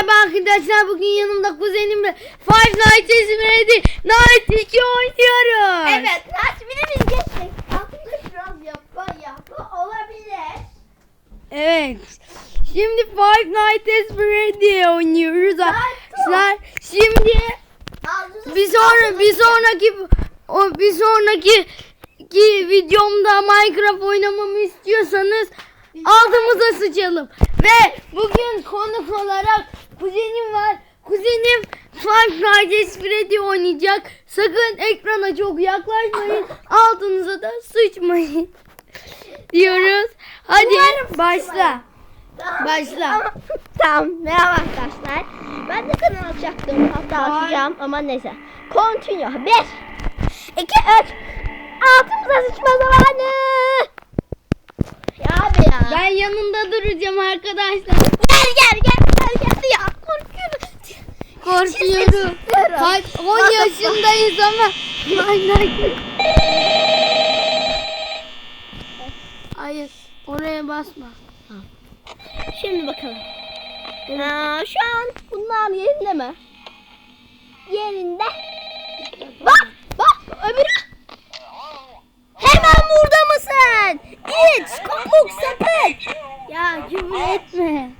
Merhaba arkadaşlar bugün yanımda kuzenimle Five Nights at Freddy Night 2 oynuyoruz. Evet, kaç birimiz geçtik. Aslında biraz yapma yapma olabilir. Evet. Şimdi Five Nights at Freddy oynuyoruz arkadaşlar. Şimdi bir sonra bir sonraki o bir sonraki ki videomda Minecraft oynamamı istiyorsanız altımıza sıçalım. Ve bugün konuk olarak kuzenim var. Kuzenim Five Nights at Freddy oynayacak. Sakın ekrana çok yaklaşmayın. Altınıza da sıçmayın. Diyoruz. Hadi başla. Başla. tamam, merhaba arkadaşlar. Ben de kanal açacaktım. Hatta Vay. açacağım ama neyse. Continue. 1, 2, 3. Altımıza sıçma zamanı. Ya abi ya. Ben yanında duracağım arkadaşlar. Gel gel gel. Korkuyorum. Kaç 10 yaşındayız ama hala- Hayır, oraya basma. Şimdi bakalım. Ha, şu an bunlar yerinde mi? Yerinde. Bak bak öbürü. Hemen burada mısın? İç kopuk sepet. Ya küfür etme.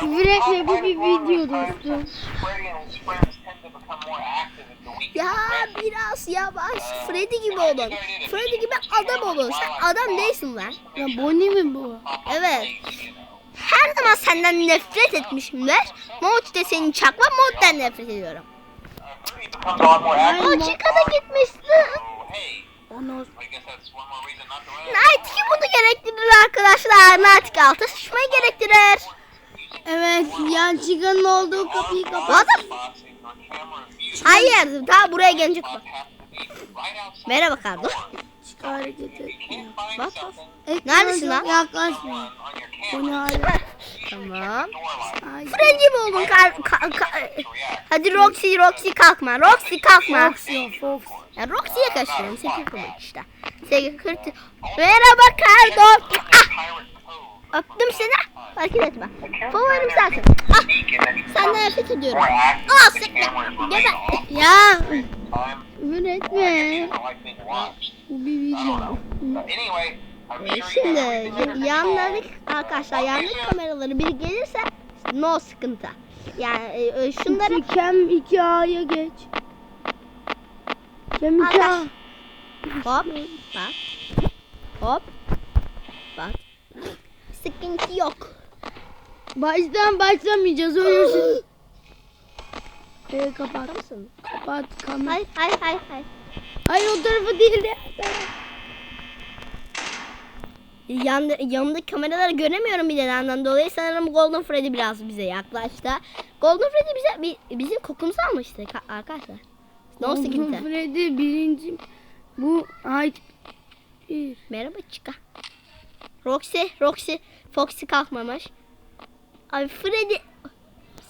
Küfür etme bu bir video dostum. Freddy and his friends tend to become more active as the week Ya biraz yavaş. Freddy gibi olun. Freddy gibi adam olun. Sen adam değilsin lan. Ya Bonnie mi bu? Evet. Her zaman senden nefret etmişimdir. Mod de senin çakma moddan nefret ediyorum. O çıkana hey, Onu. Night 2 bunu gerektirir arkadaşlar. Night 2 altı sıçmayı gerektirir. Evet, yan çıkanın olduğu kapıyı kapat. Hayır daha buraya gelecek outside. Merhaba Kardo. Hareket What? something Ekrana Neredesin lan? Yaklaşma. Bu ne hala? Tamam. Ay, Fred gibi oldun kar, ka- ka- Hadi Roxy Roxy kalkma. Roxy kalkma. Fox ya Fox. Ya Roxy'ye kaçıyorum. Sekiz kılıç işte. Sekiz kırk. Merhaba Kardo. Ah, öptüm seni. Hareket etme. Favorim sensin. Ah, senden nefret ediyorum. Ah, sıkma. cameras remain Gebe. on Ya time. Bir video. Şimdi yanladık arkadaşlar yanladık kameraları biri gelirse no sıkıntı. Yani e, e, şunları İki Kem 2A'ya geç. Kem 2A. hop bak hop bak sıkıntı yok. Baştan başlamayacağız ölürsün. Ee, kapat. mısın? Kapat kamera. Hayır hayır hayır hayır. Hayır o tarafı değil de. Yan, yanındaki kameraları göremiyorum bir nedenden dolayı sanırım Golden Freddy biraz bize yaklaştı. Golden Freddy bize bi- bizim kokumuzu almıştı ka- arkadaşlar. No sıkıntı. Freddy birinci. Bu ay. Merhaba Chica. Roxy, Roxy, Foxy kalkmamış. Ay Freddy,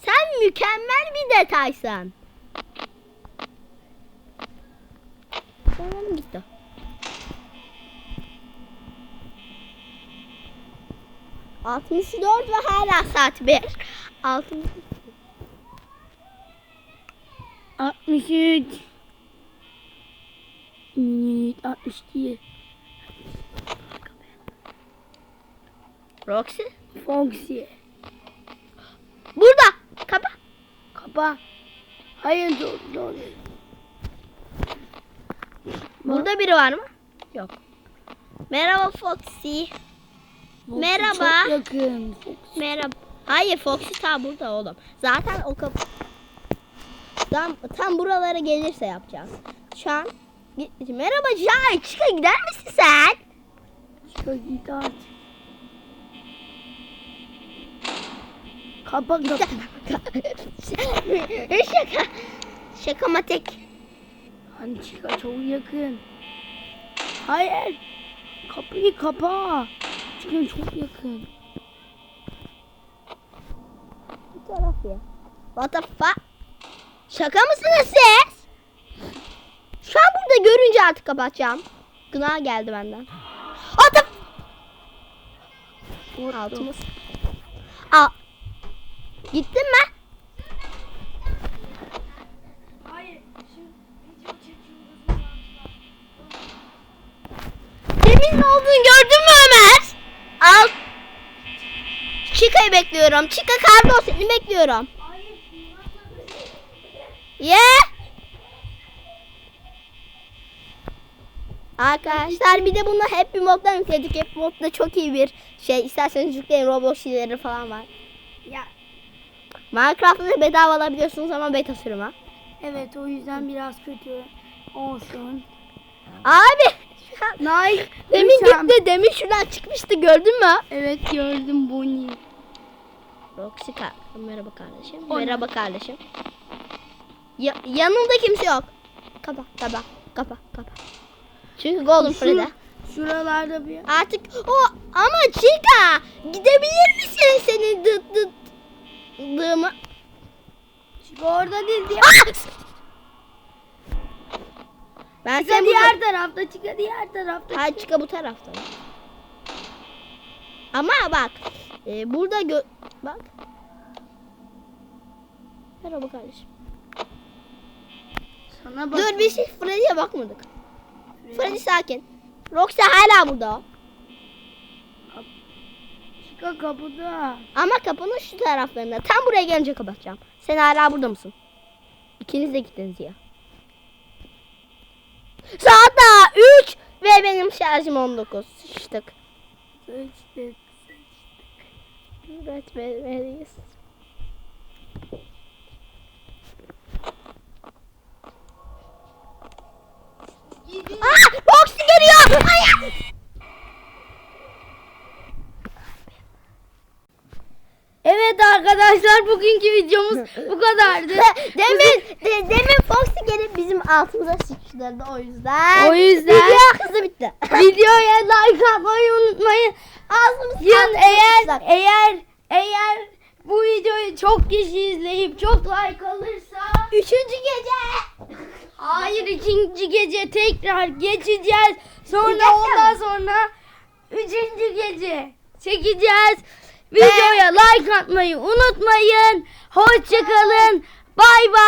sen mükemmel bir detaysın. Tamam gitti. Altmış dört ve hala saat bir. Altmış 63. Minit 62. Roxy. Foxy. Burada. Kapa. Kapa. Hayır dur dur. Burada biri var mı? Yok. Merhaba Foxy. Foxy Merhaba. Çok yakın. Foxy. Merhaba. Hayır Foxy ta burada oğlum. Zaten o kapı tam, tam buralara gelirse yapacağız. Şu an Merhaba Jay. Çıka gider misin sen? Çok git artık. Kapa kapa. Şaka. Şaka matek. Çıka çok yakın. Hayır. Kapıyı kapa. Çıkın çok yakın. Bu taraf ya. What the fuck? Şaka mısınız siz? Şu an burada görünce artık kapatacağım. Gına geldi benden. The Altımız. Al. Gittin mi? Kimin ne olduğunu gördün mü Ömer? Al. Chicka'yı bekliyorum. Chica kardo seni bekliyorum. Ye. Arkadaşlar bir de bunu Happy Mod'dan yükledik. Happy Mod'da çok iyi bir şey. İsterseniz yükleyin Roblox şeyleri falan var. Ya Minecraft'ta da bedava alabiliyorsunuz ama beta sürümü. evet o yüzden biraz kötü olsun. Abi. Nike Demin lütfen- gitti. Demin şuradan çıkmıştı gördün mü? Evet gördüm Bonnie. Roxy merhaba kardeşim. O ne? merhaba kardeşim. Ya- yanımda kimse yok. Kapa kapa kapa kapa. Çünkü Golden Şu- Freddy. Şuralarda bir Artık o ama Chica gidebilir misin senin dıt dıt dığımı? Çık orada değil diye. Ben Çıka sen diğer burada... tarafta, çıka diğer tarafta. Hayır Chica bu tarafta. Ama bak e, burada gö... Bak. Merhaba kardeşim. Sana bak. Dur bir şey Freddy'ye bakmadık. Freddy sakin. Roxy hala burada. Çıka kapıda. Ama kapının şu taraflarında. Tam buraya gelince kapatacağım. Sen hala burada mısın? İkiniz de gittiniz ya. Saat daha 3 ve benim şarjım 19. Sıçtık. Sıçtık. Üretmeliyiz. Aa, Roxy geliyor. Evet arkadaşlar bugünkü videomuz bu kadardı. demin de, demin Foxy gelip altımıza sıçtırdı o yüzden. O yüzden- Video hızlı bitti. Videoya like atmayı unutmayın. Ağzımız Yın eğer sıçtı. eğer eğer bu videoyu çok kişi izleyip çok like alırsa Üçüncü gece. hayır ikinci gece tekrar geçeceğiz. Sonra ondan sonra üçüncü gece çekeceğiz. Videoya like atmayı unutmayın. Hoşçakalın. Bay bay.